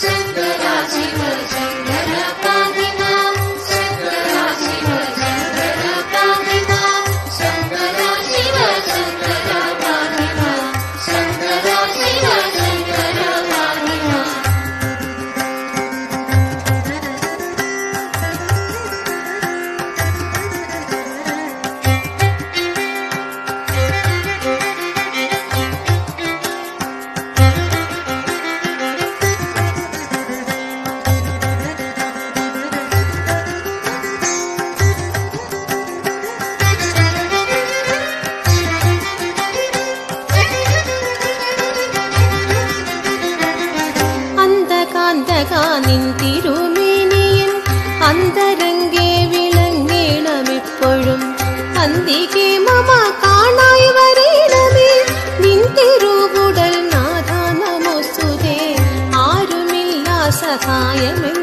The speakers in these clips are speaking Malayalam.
शङ्कराचि അഴകാ നിൻ തിരുമേനിയൻ അന്തരംഗേ വിളങ്ങേണമിപ്പോഴും അന്തികെ മമ കാണായി വരേണമേ. നിൻ തിരുവുടൽ നാഥ നമോസ്തുതേ. ആരുമില്ല സഹായമേ.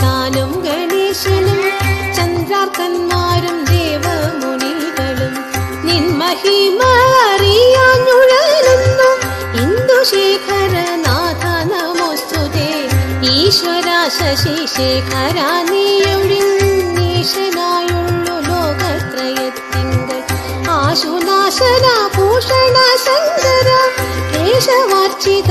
താനും ഗണേശനും ചന്ദ്രാർക്കന്മാരും ദേവമുനികളും. നിൻ നിൻമഹിമ ഇന്ദുശേഖര നാഥ നമോസ്തുതേ ഈശ്വര ശശിശേഖര നീയൊഴിന്നീശനായുള്ളു ലോകത്രയത്തിങ്കൽ ആശുനാശന ഭൂഷണ ശങ്കര കേശവാർച്ചിത